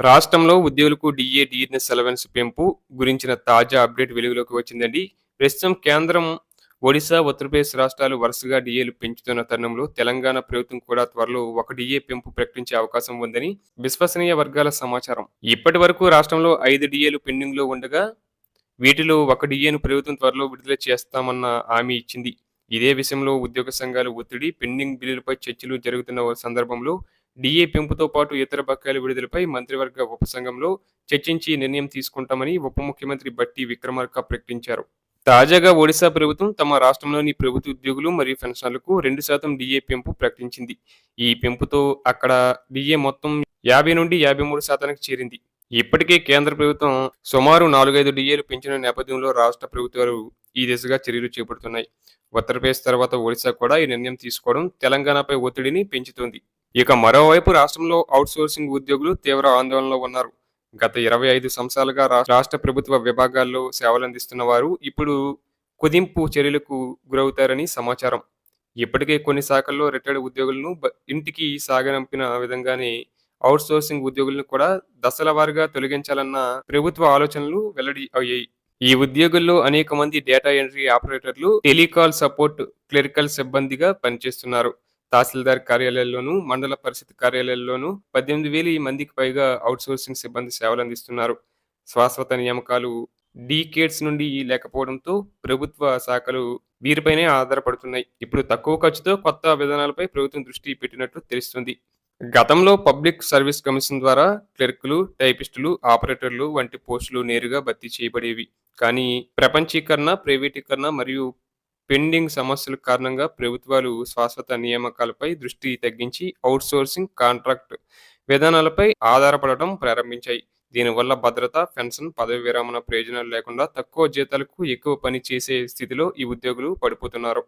రాష్ట్రంలో ఉద్యోగులకు DA DNS allowance పెంపు గురించిన తాజా అప్డేట్ వెలుగులోకి వచ్చిందండి. ప్రస్తుతం కేంద్రం ఒడిశా ఉత్తరప్రదేశ్ రాష్ట్రాలు వరుసగా డిఏలు పెంచుతున్న తరుణంలో తెలంగాణ ప్రభుత్వం కూడా త్వరలో ఒక డిఏ పెంపు ప్రకటించే అవకాశం ఉందని విశ్వసనీయ వర్గాల సమాచారం. ఇప్పటి వరకు రాష్ట్రంలో ఐదు డిఏలు పెండింగ్లో ఉండగా వీటిలో ఒక డిఏను ప్రభుత్వం త్వరలో విడుదల చేస్తామన్న హామీ ఇచ్చింది. ఇదే విషయంలో ఉద్యోగ సంఘాలు ఒత్తిడి పెండింగ్ బిల్లులపై చర్చలు జరుగుతున్న సందర్భంలో డిఏ పెంపుతో పాటు ఇతర బకాయిల విడుదలపై మంత్రివర్గ ఉపసంఘంలో చర్చించి నిర్ణయం తీసుకుంటామని ఉప ముఖ్యమంత్రి బట్టి విక్రమార్క ప్రకటించారు. తాజాగా ఒడిశా ప్రభుత్వం తమ రాష్ట్రంలోని ప్రభుత్వ ఉద్యోగులు మరియు పెన్షన్లకు రెండు శాతం డిఏ పెంపు ప్రకటించింది. ఈ పెంపుతో అక్కడ డిఏ మొత్తం యాభై నుండి యాభై మూడు శాతానికి చేరింది. ఇప్పటికే కేంద్ర ప్రభుత్వం సుమారు నాలుగైదు డిఏలు పెంచిన నేపథ్యంలో రాష్ట్ర ప్రభుత్వాలు ఈ దిశగా చర్యలు చేపడుతున్నాయి. ఉత్తరప్రదేశ్ తర్వాత ఒడిశా కూడా ఈ నిర్ణయం తీసుకోవడం తెలంగాణపై ఒత్తిడిని పెంచుతుంది. ఇక మరోవైపు రాష్ట్రంలో అవుట్సోర్సింగ్ ఉద్యోగులు తీవ్ర ఆందోళనలో ఉన్నారు. గత ఇరవై ఐదు సంవత్సరాలుగా రాష్ట్ర ప్రభుత్వ విభాగాల్లో సేవలందిస్తున్న వారు ఇప్పుడు కుదింపు చర్యలకు గురవుతారని సమాచారం. ఇప్పటికే కొన్ని శాఖల్లో రిటైర్డ్ ఉద్యోగులను ఇంటికి సాగనంపిన విధంగానే అవుట్సోర్సింగ్ ఉద్యోగులను కూడా దశల వారీగా తొలగించాలన్న ప్రభుత్వ ఆలోచనలు వెల్లడి అయ్యాయి. ఈ ఉద్యోగుల్లో అనేక మంది డేటా ఎంట్రీ ఆపరేటర్లు టెలికాల్ సపోర్ట్ క్లరికల్ సిబ్బందిగా పనిచేస్తున్నారు. తహసీల్దార్ కార్యాలయాల్లోనూ మండల పరిషత్ కార్యాలయాల్లోనూ పద్దెనిమిది వేల మందికి పైగా అవుట్సోర్సింగ్ సిబ్బంది సేవలు అందిస్తున్నారు. శాశ్వత నియామకాలు డీకేట్స్ నుండి లేకపోవడంతో ప్రభుత్వ శాఖలు వీరిపైనే ఆధారపడుతున్నాయి. ఇప్పుడు తక్కువ ఖర్చుతో కొత్త విధానాలపై ప్రభుత్వం దృష్టి పెట్టినట్లు తెలుస్తుంది. గతంలో పబ్లిక్ సర్వీస్ కమిషన్ ద్వారా క్లర్కులు టైపిస్టులు ఆపరేటర్లు వంటి పోస్టులు నేరుగా భర్తీ చేయబడేవి. కానీ ప్రపంచీకరణ ప్రైవేటీకరణ మరియు పెండింగ్ సమస్యల కారణంగా ప్రభుత్వాలు శాశ్వత నియామకాలపై దృష్టి తగ్గించి అవుట్సోర్సింగ్ కాంట్రాక్ట్ విధానాలపై ఆధారపడటం ప్రారంభించాయి. దీనివల్ల భద్రత పెన్షన్ పదవి విరమణ ప్రయోజనాలు లేకుండా తక్కువ జీతాలకు ఎక్కువ పని చేసే స్థితిలో ఈ ఉద్యోగులు పడిపోతున్నారు.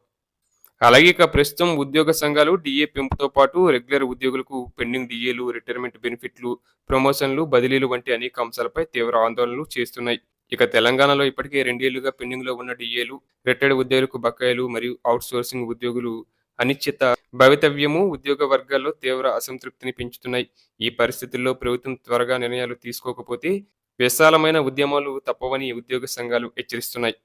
అలాగే ఇక ప్రస్తుతం ఉద్యోగ సంఘాలు డిఏ పెంపుతో పాటు రెగ్యులర్ ఉద్యోగులకు పెండింగ్ డిఏలు రిటైర్మెంట్ బెనిఫిట్లు ప్రమోషన్లు బదిలీలు వంటి అనేక అంశాలపై తీవ్ర ఆందోళనలు చేస్తున్నాయి. ఇక తెలంగాణలో ఇప్పటికే రెండేళ్ళుగా పెండింగ్లో ఉన్న డిఏలు రిటైర్డ్ ఉద్యోగులకు బకాయిలు మరియు అవుట్ సోర్సింగ్ ఉద్యోగులు అనిశ్చిత భవితవ్యము ఉద్యోగ వర్గాల్లో తీవ్ర అసంతృప్తిని పెంచుతున్నాయి. ఈ పరిస్థితుల్లో ప్రభుత్వం త్వరగా నిర్ణయాలు తీసుకోకపోతే విశాలమైన ఉద్యమాలు తప్పవని ఉద్యోగ సంఘాలు హెచ్చరిస్తున్నాయి.